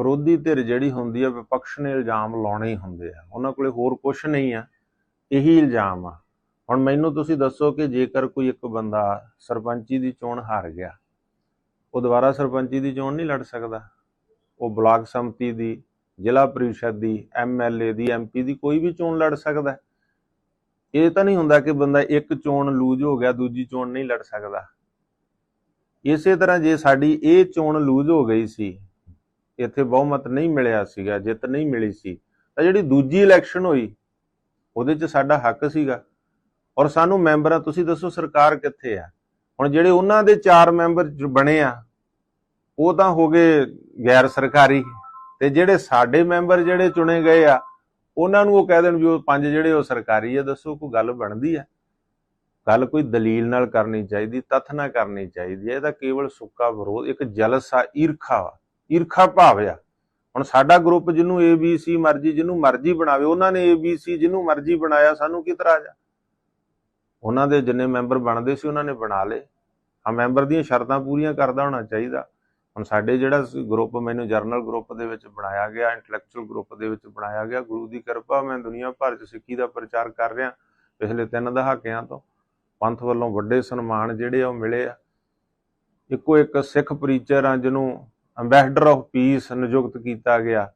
ਵਿਰੋਧੀ ਧਿਰ ਜਿਹੜੀ ਹੁੰਦੀ ਆ, ਵਿਪਕਸ਼ ਨੇ ਇਲਜ਼ਾਮ ਲਾਉਣੇ ਹੀ ਹੁੰਦੇ ਆ। ਉਹਨਾਂ ਕੋਲੇ ਹੋਰ ਕੁਝ ਨਹੀਂ ਆ, ਇਹੀ ਇਲਜ਼ਾਮ ਆ। ਹੁਣ ਮੈਨੂੰ ਤੁਸੀਂ ਦੱਸੋ ਕਿ ਜੇਕਰ ਕੋਈ ਇੱਕ ਬੰਦਾ ਸਰਪੰਚੀ ਦੀ ਚੋਣ ਹਾਰ ਗਿਆ, ਉਹ ਦੁਬਾਰਾ ਸਰਪੰਚੀ ਦੀ ਚੋਣ ਨਹੀਂ ਲੜ ਸਕਦਾ? ਉਹ ਬਲਾਕ ਸੰਮਤੀ ਦੀ, ਜ਼ਿਲ੍ਹਾ ਪ੍ਰੀਸ਼ਦ ਦੀ ਐਮਐਲਏ ਦੀ ਐਮਪੀ ਦੀ ਕੋਈ ਵੀ ਚੋਣ ਲੜ ਸਕਦਾ ਇਹ ਤਾਂ ਨਹੀਂ ਹੁੰਦਾ ਕਿ ਬੰਦਾ ਇੱਕ ਚੋਣ ਲੂਜ਼ ਹੋ ਗਿਆ, ਦੂਜੀ ਚੋਣ ਨਹੀਂ ਲੜ ਸਕਦਾ। ਇਸੇ ਤਰ੍ਹਾਂ ਜੇ ਸਾਡੀ ਇਹ ਚੋਣ ਲੂਜ਼ ਹੋ ਗਈ ਸੀ ਇੱਥੇ ਬਹੁਮਤ ਨਹੀਂ ਮਿਲਿਆ ਸੀਗਾ, ਜਿੱਤ ਨਹੀਂ ਮਿਲੀ ਸੀ। ਤਾਂ ਜਿਹੜੀ ਦੂਜੀ ਇਲੈਕਸ਼ਨ ਹੋਈ, ਉਹਦੇ 'ਚ ਸਾਡਾ ਹੱਕ ਸੀਗਾ। ਔਰ ਸਾਨੂੰ ਮੈਂਬਰਾਂ ਤੁਸੀਂ ਦੱਸੋ ਸਰਕਾਰ ਕਿੱਥੇ ਆ? ਹੁਣ ਜਿਹੜੇ ਉਹਨਾਂ ਦੇ ਚਾਰ ਮੈਂਬਰ ਬਣੇ ਆ, ਉਹ ਤਾਂ ਹੋ ਗਏ ਗੈਰ ਸਰਕਾਰੀ। ਤੇ ਜਿਹੜੇ ਸਾਡੇ ਮੈਂਬਰ ਜਿਹੜੇ ਚੁਣੇ ਗਏ ਆ, ਉਹਨਾਂ ਨੂੰ ਉਹ ਕਹਿ ਦੇਣ ਵੀ ਉਹ ਪੰਜ ਜਿਹੜੇ ਉਹ ਸਰਕਾਰੀ ਆ, ਦੱਸੋ ਕੋਈ ਗੱਲ ਬਣਦੀ ਆ? ਗੱਲ ਕੋਈ ਦਲੀਲ ਨਾਲ ਕਰਨੀ ਚਾਹੀਦੀ, ਤੱਥ ਨਾਲ ਕਰਨੀ ਚਾਹੀਦੀ ਹੈ ਇਹਦਾ ਕੇਵਲ ਸੁੱਕਾ ਵਿਰੋਧ, ਇੱਕ ਜਲਸਾ ਈਰਖਾ ਵਾ। ਈਰਖਾ ਭਾਵ ਆ। ਹੁਣ ਸਾਡਾ ਗਰੁੱਪ ਜਿਹਨੂੰ ABC ਮਰਜ਼ੀ ਜਿਹਨੂੰ ਮਰਜ਼ੀ ਬਣਾਵੇ, ਉਹਨਾਂ ਨੇ ABC ਜਿਹਨੂੰ ਮਰਜ਼ੀ ਬਣਾਇਆ, ਸਾਨੂੰ ਕੀ ਇਤਰਾਜ਼ ਆ? ਉਹਨਾਂ ਦੇ ਜਿੰਨੇ ਮੈਂਬਰ ਬਣਦੇ ਸੀ, ਉਹਨਾਂ ਨੇ ਬਣਾ ਲਏ। ਆ ਮੈਂਬਰ ਦੀਆਂ ਸ਼ਰਤਾਂ ਪੂਰੀਆਂ ਕਰਦਾ ਹੋਣਾ ਚਾਹੀਦਾ। ਹੁਣ ਸਾਡੇ ਜਿਹੜਾ ਗਰੁੱਪ ਮੈਨੂੰ ਜਰਨਲ ਗਰੁੱਪ ਦੇ ਵਿੱਚ ਬਣਾਇਆ ਗਿਆ ਇੰਟੈਲੈਕਚੁਅਲ ਗਰੁੱਪ ਦੇ ਵਿੱਚ ਬਣਾਇਆ ਗਿਆ, ਗੁਰੂ ਦੀ ਕਿਰਪਾ, ਮੈਂ ਦੁਨੀਆ ਭਰ 'ਚ ਸਿੱਖੀ ਦਾ ਪ੍ਰਚਾਰ ਕਰ ਰਿਹਾ ਪਿਛਲੇ ਤਿੰਨ ਦਹਾਕਿਆਂ ਤੋਂ। ਪੰਥ ਵੱਲੋਂ ਵੱਡੇ ਸਨਮਾਨ ਜਿਹੜੇ ਆ ਉਹ ਮਿਲੇ ਆ। ਇੱਕੋ ਇੱਕ ਸਿੱਖ ਪ੍ਰੀਚਰ ਆ ਜਿਹਨੂੰ ਅੰਬੈਸਡਰ ਆਫ ਪੀਸ ਨਿਯੁਕਤ ਕੀਤਾ ਗਿਆ।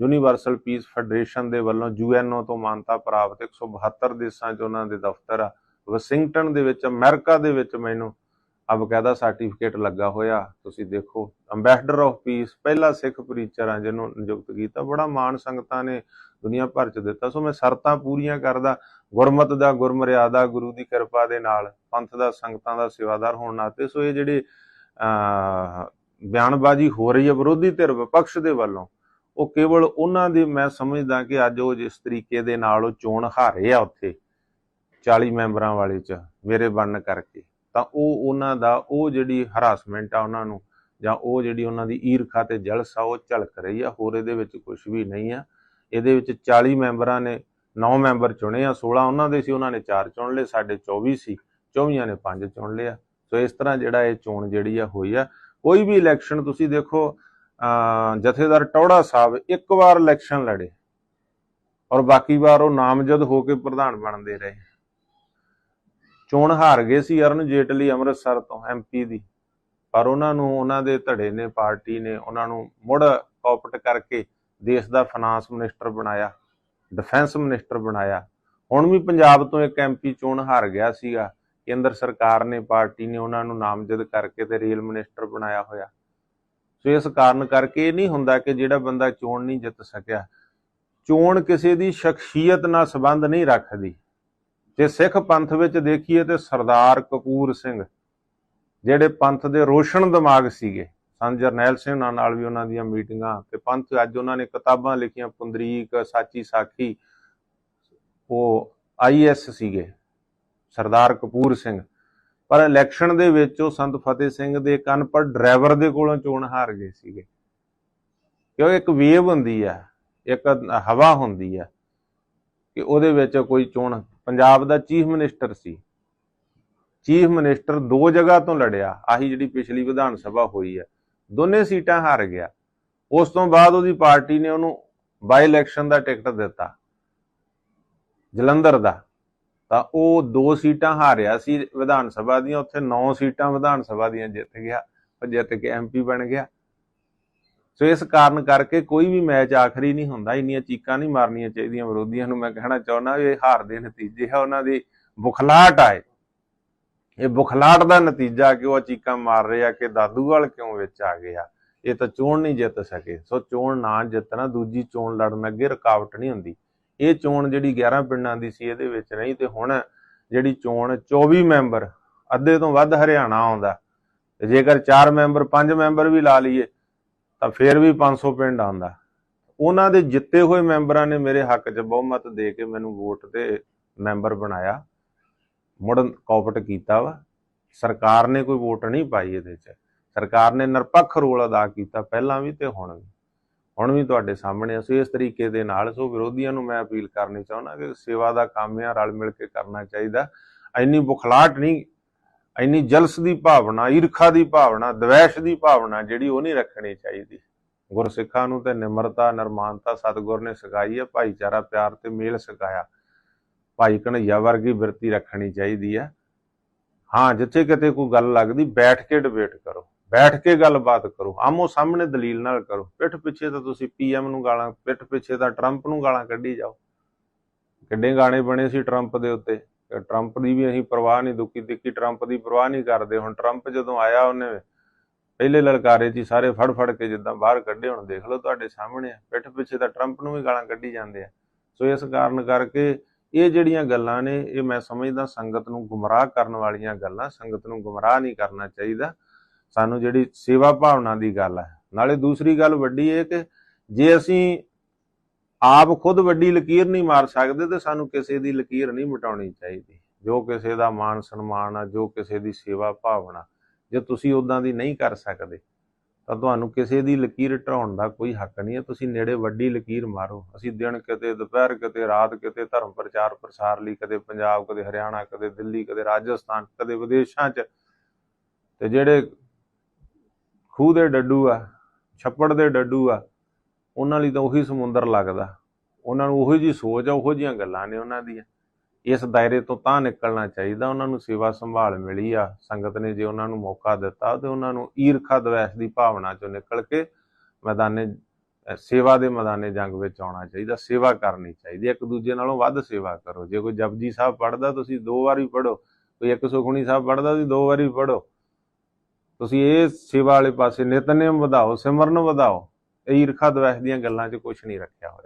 ਯੂਨੀਵਰਸਲ ਪੀਸ ਫੈਡਰੇਸ਼ਨ ਦੇ ਵੱਲੋਂ ਯੂਐਨਓ ਤੋਂ ਮਾਨਤਾ ਪ੍ਰਾਪਤ 172 ਦੇਸ਼ਾਂ 'ਚ ਉਹਨਾਂ ਦੇ ਦਫ਼ਤਰ ਆ। ਵਾਸ਼ਿੰਗਟਨ ਦੇ ਵਿੱਚ ਅਮਰੀਕਾ ਦੇ ਵਿੱਚ ਮੈਨੂੰ ਅਬਕਾਇਦਾ ਸਰਟੀਫਿਕੇਟ ਲੱਗਾ ਹੋਇਆ। ਤੁਸੀਂ ਦੇਖੋ ਅੰਬੈਸਡਰ ਆਫ ਪੀਸ ਪਹਿਲਾ ਸਿੱਖ ਪ੍ਰੀਚਰ ਆ ਜਿਹਨੂੰ ਨਿਯੁਕਤ ਕੀਤਾ। ਬੜਾ ਮਾਣ ਸੰਗਤਾਂ ਨੇ ਦੁਨੀਆ ਭਰ 'ਚ ਦਿੱਤਾ। ਸੋ ਮੈਂ ਸ਼ਰਤਾਂ ਪੂਰੀਆਂ ਕਰਦਾ, ਗੁਰਮਤ ਦਾ ਗੁਰਮਰਿਆਦਾ, ਗੁਰੂ ਦੀ ਕਿਰਪਾ ਦੇ ਨਾਲ ਪੰਥ ਦਾ, ਸੰਗਤਾਂ ਦਾ ਸੇਵਾਦਾਰ ਹੋਣ ਨਾਤੇ। ਸੋ ਇਹ ਜਿਹੜੇ, ਅਹ ਬਿਆਨਬਾਜ਼ੀ ਹੋ ਰਹੀ ਹੈ ਵਿਰੋਧੀ ਧਿਰ ਵਿਪਕਸ਼ ਦੇ ਵੱਲੋਂ, ਉਹ ਕੇਵਲ ਉਹਨਾਂ ਦੇ, ਮੈਂ ਸਮਝਦਾ ਕਿ ਅੱਜ ਉਹ ਜਿਸ ਤਰੀਕੇ ਦੇ ਨਾਲ ਉਹ ਚੋਣ ਹਾਰੇ ਆ ਉੱਥੇ 40 ਮੈਂਬਰਾਂ ਵਾਲੇ ਚ, ਮੇਰੇ ਬਣਨ ਕਰਕੇ, ਤਾਂ ਉਹ ਉਹਨਾਂ ਦਾ, ਉਹ ਜਿਹੜੀ ਹਰਾਸਮੈਂਟ ਆ ਉਹਨਾਂ ਨੂੰ, ਜਾਂ ਉਹ ਜਿਹੜੀ ਉਹਨਾਂ ਦੀ ਈਰਖਾ ਤੇ ਜਲਸਾ ਉਹ ਝਲਕ ਰਹੀ ਆ, ਹੋਰ ਇਹਦੇ ਵਿੱਚ ਕੁਝ ਵੀ ਨਹੀਂ ਆ। ਇਹਦੇ ਵਿੱਚ 40 ਮੈਂਬਰਾਂ ਨੇ 9 ਮੈਂਬਰ ਚੁਣੇ ਆ 16 ਉਹਨਾਂ ਦੇ ਸੀ, ਉਹਨਾਂ ਨੇ 4 ਚੁਣ ਲਏ, ਸਾਡੇ 24 ਸੀ 24 ਨੇ 5 ਚੁਣ ਲਿਆ। ਸੋ ਇਸ ਤਰ੍ਹਾਂ ਜਿਹੜਾ ਇਹ ਚੋਣ ਜਿਹੜੀ ਆ ਹੋਈ ਆ ਕੋਈ ਵੀ ਇਲੈਕਸ਼ਨ ਤੁਸੀਂ ਦੇਖੋ ਜਥੇਦਾਰ ਟੌੜਾ ਸਾਹਿਬ ਇੱਕ ਵਾਰ ਇਲੈਕਸ਼ਨ ਲੜੇ ਔਰ ਬਾਕੀ ਵਾਰ ਉਹ ਨਾਮਜ਼ਦ ਹੋ ਕੇ ਪ੍ਰਧਾਨ ਬਣਦੇ ਰਹੇ। ਚੋਣ ਹਾਰ ਗਏ ਸੀ ਅਰੁਣ ਜੇਟਲੀ ਅੰਮ੍ਰਿਤਸਰ ਤੋਂ ਐਮਪੀ ਦੀ, ਪਰ ਉਹਨਾਂ ਨੂੰ ਉਹਨਾਂ ਦੇ ਧੜੇ ਨੇ, ਪਾਰਟੀ ਨੇ ਉਹਨਾਂ ਨੂੰ ਮੁੜ ਕਾਪਟ ਕਰਕੇ ਦੇਸ਼ ਦਾ ਫਾਈਨਾਂਸ ਮਿਨਿਸਟਰ ਬਣਾਇਆ ਡਿਫੈਂਸ ਮਿਨਿਸਟਰ ਬਣਾਇਆ। ਹੁਣ ਵੀ ਪੰਜਾਬ ਤੋਂ ਇੱਕ ਐਮਪੀ ਚੋਣ ਹਾਰ ਗਿਆ ਸੀਗਾ। ਕੇਂਦਰ ਸਰਕਾਰ ਨੇ, ਪਾਰਟੀ ਨੇ ਉਹਨਾਂ ਨੂੰ ਨਾਮਜ਼ਦ ਕਰਕੇ ਤੇ ਰੇਲ ਮਿਨਿਸਟਰ ਬਣਾਇਆ ਹੋਇਆ। ਸੋ ਇਸ ਕਾਰਨ ਕਰਕੇ ਇਹ ਨਹੀਂ ਹੁੰਦਾ ਕਿ ਜਿਹੜਾ ਬੰਦਾ ਚੋਣ ਨਹੀਂ ਜਿੱਤ ਸਕਿਆ। ਚੋਣ ਕਿਸੇ ਦੀ ਸ਼ਖਸੀਅਤ ਨਾਲ ਸੰਬੰਧ ਨਹੀਂ ਰੱਖਦੀ। ਜੇ ਸਿੱਖ ਪੰਥ ਵਿੱਚ ਦੇਖੀਏ ਤੇ ਸਰਦਾਰ ਕਪੂਰ ਸਿੰਘ, ਜਿਹੜੇ ਪੰਥ ਦੇ ਰੋਸ਼ਨ ਦਿਮਾਗ ਸੀਗੇ, ਸੰਤ ਜਰਨੈਲ ਸਿੰਘ ਨਾਲ ਨਾਲ ਵੀ ਉਹਨਾਂ ਦੀਆਂ ਮੀਟਿੰਗਾਂ ਤੇ ਪੰਥ ਅੱਜ ਉਹਨਾਂ ਨੇ ਕਿਤਾਬਾਂ ਲਿਖੀਆਂ, ਪੁੰਦਰੀਕ, ਸਾਚੀ ਸਾਖੀ, ਉਹ ਆਈਐਸ ਸੀਗੇ। ਸਰਦਾਰ ਕਪੂਰ ਸਿੰਘ। ਪਰ ਇਲੈਕਸ਼ਨ ਦੇ ਵਿੱਚ ਉਹ ਸੰਤ ਫਤਿਹ ਸਿੰਘ ਦੇ ਇੱਕ ਅਨਪੜ੍ਹ ਡਰਾਈਵਰ ਦੇ ਕੋਲੋਂ ਚੋਣ ਹਾਰ ਗਏ ਸੀਗੇ। ਕਿਉਂ? ਇੱਕ ਵੇਵ ਹੁੰਦੀ ਆ, ਇੱਕ ਹਵਾ ਹੁੰਦੀ ਆ ਕਿ ਉਹਦੇ ਵਿੱਚ ਕੋਈ ਚੋਣ। ਪੰਜਾਬ ਦਾ ਚੀਫ ਮਿਨਿਸਟਰ ਸੀ। ਚੀਫ ਮਿਨਿਸਟਰ ਦੋ ਜਗ੍ਹਾ ਤੋਂ ਲੜਿਆ। ਆਹੀ ਜਿਹੜੀ ਪਿਛਲੀ ਵਿਧਾਨ ਸਭਾ ਹੋਈ ਆ, ਦੋਨੇ ਸੀਟਾਂ ਹਾਰ ਗਿਆ। ਉਸ ਤੋਂ ਬਾਅਦ ਉਹਦੀ ਪਾਰਟੀ ਨੇ ਉਹਨੂੰ ਬਾਈ ਇਲੈਕਸ਼ਨ ਦਾ ਟਿਕਟ ਦਿੱਤਾ। ਜਲੰਧਰ ਦਾ। ਤਾਂ ਉਹ ਦੋ ਸੀਟਾਂ ਹਾਰਿਆ ਸੀ ਵਿਧਾਨ ਸਭਾ ਦੀਆਂ, ਉੱਥੇ 9 ਸੀਟਾਂ ਵਿਧਾਨ ਸਭਾ ਦੀਆਂ ਜਿੱਤ ਗਿਆ ਉਹ ਜਿੱਤ ਕੇ ਐਮਪੀ ਬਣ ਗਿਆ। ਸੋ ਇਸ ਕਾਰਨ ਕਰਕੇ ਕੋਈ ਵੀ ਮੈਚ ਆਖਰੀ ਨਹੀਂ ਹੁੰਦਾ, ਇੰਨੀਆਂ ਚੀਕਾਂ ਨਹੀਂ ਮਾਰਨੀਆਂ ਚਾਹੀਦੀਆਂ ਵਿਰੋਧੀਆਂ ਨੂੰ। ਮੈਂ ਕਹਿਣਾ ਚਾਹੁੰਦਾ ਵੀ ਇਹ ਹਾਰ ਦੇ ਨਤੀਜੇ ਆ, ਉਹਨਾਂ ਦੀ ਬੁਖਲਾਟ ਆਏ ਇਹ। ਬੁਖਲਾਟ ਦਾ ਨਤੀਜਾ ਕਿ ਉਹ ਚੀਕਾਂ ਮਾਰ ਰਹੇ ਆ ਕਿ ਦਾਦੂਵਾਲ ਕਿਉਂ ਵਿੱਚ ਆ ਗਿਆ ਇਹ ਤਾਂ ਚੋਣ ਨਹੀਂ ਜਿੱਤ ਸਕੇ। ਸੋ ਚੋਣ ਨਾ ਜਿੱਤਣਾ, ਦੂਜੀ ਚੋਣ ਲੜਨ ਅੱਗੇ ਰੁਕਾਵਟ ਨਹੀਂ ਹੁੰਦੀ। ਇਹ ਚੋਣ ਜਿਹੜੀ 11 ਪਿੰਡਾਂ ਦੀ ਸੀ ਇਹਦੇ ਵਿੱਚ ਨਹੀਂ ਤੇ ਹੁਣ ਜਿਹੜੀ ਚੋਣ 24 ਮੈਂਬਰ, ਅੱਧੇ ਤੋਂ ਵੱਧ ਹਰਿਆਣਾ ਆਉਂਦਾ। ਤੇ ਜੇਕਰ 4 ਮੈਂਬਰ 5 ਮੈਂਬਰ ਵੀ ਲਾ ਲਈਏ, ਤਾਂ ਫਿਰ ਵੀ 500 ਪਿੰਡ ਆਉਂਦਾ। ਉਹਨਾਂ ਦੇ ਜਿੱਤੇ ਹੋਏ ਮੈਂਬਰਾਂ ਨੇ ਮੇਰੇ ਹੱਕ 'ਚ ਬਹੁਮਤ ਦੇ ਕੇ ਮੈਨੂੰ ਵੋਟ ਤੇ ਮੈਂਬਰ ਬਣਾਇਆ। ਮੁੜ ਕਾਪਟ ਕੀਤਾ ਵਾ। ਸਰਕਾਰ ਨੇ ਕੋਈ ਵੋਟ ਨਹੀਂ ਪਾਈ ਇਹਦੇ 'ਚ। ਸਰਕਾਰ ਨੇ ਨਿਰਪੱਖ ਰੋਲ ਅਦਾ ਕੀਤਾ ਪਹਿਲਾਂ ਵੀ ਤੇ ਹੁਣ ਵੀ। ਹੁਣ ਵੀ ਤੁਹਾਡੇ ਸਾਹਮਣੇ ਅਸੀਂ ਇਸ ਤਰੀਕੇ ਦੇ ਨਾਲ, ਸੋ ਵਿਰੋਧੀਆਂ ਨੂੰ ਮੈਂ ਅਪੀਲ ਕਰਨੀ ਚਾਹੁੰਦਾ ਕਿ ਸੇਵਾ ਦਾ ਕੰਮ ਆ, ਰਲ ਮਿਲ ਕੇ ਕਰਨਾ ਚਾਹੀਦਾ। ਇੰਨੀ ਬੁਖਲਾਟ ਨਹੀਂ, ਇੰਨੀ ਜਲਸ ਦੀ ਭਾਵਨਾ, ਈਰਖਾ ਦੀ ਭਾਵਨਾ, ਦਵੈਸ਼ ਦੀ ਭਾਵਨਾ ਜਿਹੜੀ ਉਹ ਨਹੀਂ ਰੱਖਣੀ ਚਾਹੀਦੀ। ਗੁਰਸਿੱਖਾਂ ਨੂੰ ਤੇ ਨਿਮਰਤਾ, ਨਿਰਮਾਨਤਾ, ਸਤਿਗੁਰ ਨੇ ਸਿਖਾਈ ਹੈ ਭਾਈਚਾਰਾ, ਪਿਆਰ ਤੇ ਮੇਲ ਸਿਖਾਇਆ। ਭਾਈ ਕਨਈਆ ਵਰਗੀ ਬਿਰਤੀ ਰੱਖਣੀ ਚਾਹੀਦੀ ਹੈ ਹਾਂ, ਜਿੱਥੇ ਕਿਤੇ ਕੋਈ ਗੱਲ ਲੱਗਦੀ, ਬੈਠ ਕੇ ਡਿਬੇਟ ਕਰੋ। ਬੈਠ ਕੇ ਗੱਲਬਾਤ ਕਰੋ, ਆਮੋ ਸਾਹਮਣੇ ਦਲੀਲ ਨਾਲ ਕਰੋ। ਪਿੱਠ ਪਿੱਛੇ ਤਾਂ ਤੁਸੀਂ ਪੀਐਮ ਨੂੰ ਗਾਲਾਂ, ਪਿੱਠ ਪਿੱਛੇ ਤਾਂ ਟਰੰਪ ਨੂੰ ਗਾਲਾਂ ਕੱਢੀ ਜਾਓ। ਕਿੱਡੇ ਗਾਣੇ ਬਣੇ ਸੀ ਟਰੰਪ ਦੇ ਉੱਤੇ। ਟਰੰਪ ਦੀ ਵੀ ਅਸੀਂ ਪਰਵਾਹ ਨਹੀਂ ਦੁੱਕੀ ਦਿੱਕੀ ਟਰੰਪ ਦੀ ਪਰਵਾਹ ਨਹੀਂ ਕਰਦੇ। ਹੁਣ ਟਰੰਪ ਜਦੋਂ ਆਇਆ ਉਹਨੇ ਪਹਿਲੇ ਲਲਕਾਰੇ 'ਚ ਹੀ ਸਾਰੇ ਫੜ ਫੜ ਕੇ ਜਿੱਦਾਂ ਬਾਹਰ ਕੱਢੇ, ਹੁਣ ਦੇਖ ਲਓ ਤੁਹਾਡੇ ਸਾਹਮਣੇ ਆ। ਪਿੱਠ ਪਿੱਛੇ ਤਾਂ ਟਰੰਪ ਨੂੰ ਵੀ ਗਾਲਾਂ ਕੱਢੀ ਜਾਂਦੇ ਆ। ਸੋ ਇਸ ਕਾਰਨ ਕਰਕੇ ਇਹ ਜਿਹੜੀਆਂ ਗੱਲਾਂ ਨੇ, ਇਹ ਮੈਂ ਸਮਝਦਾ ਸੰਗਤ ਨੂੰ ਗੁੰਮਰਾਹ ਕਰਨ ਵਾਲੀਆਂ ਗੱਲਾਂ, ਸੰਗਤ ਨੂੰ ਗੁੰਮਰਾਹ ਨਹੀਂ ਕਰਨਾ ਚਾਹੀਦਾ। ਸਾਨੂੰ ਜਿਹੜੀ ਸੇਵਾ ਭਾਵਨਾ ਦੀ ਗੱਲ ਹੈ। ਨਾਲੇ ਦੂਸਰੀ ਗੱਲ ਵੱਡੀ ਇਹ ਕਿ ਜੇ ਅਸੀਂ ਆਪ ਖੁਦ ਵੱਡੀ ਲਕੀਰ ਨਹੀਂ ਮਾਰ ਸਕਦੇ ਤੇ ਸਾਨੂੰ ਕਿਸੇ ਦੀ ਲਕੀਰ ਨਹੀਂ ਮਿਟਾਉਣੀ ਚਾਹੀਦੀ। ਜੋ ਕਿਸੇ ਦਾ ਮਾਣ ਸਨਮਾਨ ਆ, ਜੋ ਕਿਸੇ ਦੀ ਸੇਵਾ ਭਾਵਨਾ, ਜੇ ਤੁਸੀਂ ਉਦਾਂ ਦੀ ਨਹੀਂ ਕਰ ਸਕਦੇ, ਤਾਂ ਤੁਹਾਨੂੰ ਕਿਸੇ ਦੀ ਲਕੀਰ ਢਾਉਣ ਦਾ ਕੋਈ ਹੱਕ ਨਹੀਂ ਹੈ। ਤੁਸੀਂ ਨੇੜੇ ਵੱਡੀ ਲਕੀਰ ਮਾਰੋ। ਅਸੀਂ ਦਿਨ ਕਿਤੇ, ਦੁਪਹਿਰ ਕਿਤੇ, ਰਾਤ ਕਿਤੇ, ਧਰਮ ਪ੍ਰਚਾਰ, ਪ੍ਰਸਾਰ ਲਈ ਕਦੇ ਪੰਜਾਬ, ਕਦੇ ਹਰਿਆਣਾ, ਕਦੇ ਦਿੱਲੀ, ਕਦੇ ਰਾਜਸਥਾਨ, ਕਦੇ ਵਿਦੇਸ਼ਾਂ 'ਚ ਤੇ ਜਿਹੜੇ ਖੂਹ ਦੇ ਡੱਡੂ ਆ, ਛੱਪੜ ਦੇ ਡੱਡੂ ਆ, ਉਹਨਾਂ ਲਈ ਤਾਂ ਉਹੀ ਸਮੁੰਦਰ ਲੱਗਦਾ। ਉਹਨਾਂ ਨੂੰ ਉਹੋ ਜੀ ਸੋਚ ਆ, ਉਹੋ ਜੀਆਂ ਗੱਲਾਂ ਨੇ ਉਹਨਾਂ ਦੀਆਂ। ਇਸ ਦਾਇਰੇ ਤੋਂ ਤਾਂ ਨਿਕਲਣਾ ਚਾਹੀਦਾ, ਉਹਨਾਂ ਨੂੰ ਸੇਵਾ ਸੰਭਾਲ ਮਿਲੀ ਆ। ਸੰਗਤ ਨੇ ਜੇ ਉਹਨਾਂ ਨੂੰ ਮੌਕਾ ਦਿੱਤਾ, ਤੇ ਉਹਨਾਂ ਨੂੰ ਈਰਖਾ ਦਵੈਸ਼ ਦੀ ਭਾਵਨਾ ਚੋਂ ਨਿਕਲ ਕੇ ਮੈਦਾਨੇ ਸੇਵਾ ਦੇ ਮੈਦਾਨੇ ਜੰਗ ਵਿੱਚ ਆਉਣਾ ਚਾਹੀਦਾ, ਸੇਵਾ ਕਰਨੀ ਚਾਹੀਦੀ ਹੈ। ਇੱਕ ਦੂਜੇ ਨਾਲੋਂ ਵੱਧ ਸੇਵਾ ਕਰੋ। ਜੇ ਕੋਈ ਜਪਜੀ ਸਾਹਿਬ ਪੜ੍ਹਦਾ, ਤੁਸੀਂ ਦੋ ਵਾਰੀ ਪੜ੍ਹੋ। ਕੋਈ ਇੱਕ ਸੁਖਮਨੀ ਸਾਹਿਬ ਪੜ੍ਹਦਾ, ਤੁਸੀਂ ਦੋ ਵਾਰੀ ਪੜ੍ਹੋ। ਤੁਸੀਂ ਇਹ ਸੇਵਾ ਵਾਲੇ ਪਾਸੇ ਨਿਤਨੇਮ ਵਧਾਓ, ਸਿਮਰਨ ਵਧਾਓ, ਇਹ ਈਰਖਾ ਦਵੈਸ਼ ਦੀਆਂ ਗੱਲਾਂ 'ਚ ਕੁਝ ਨਹੀਂ ਰੱਖਿਆ ਹੋਇਆ।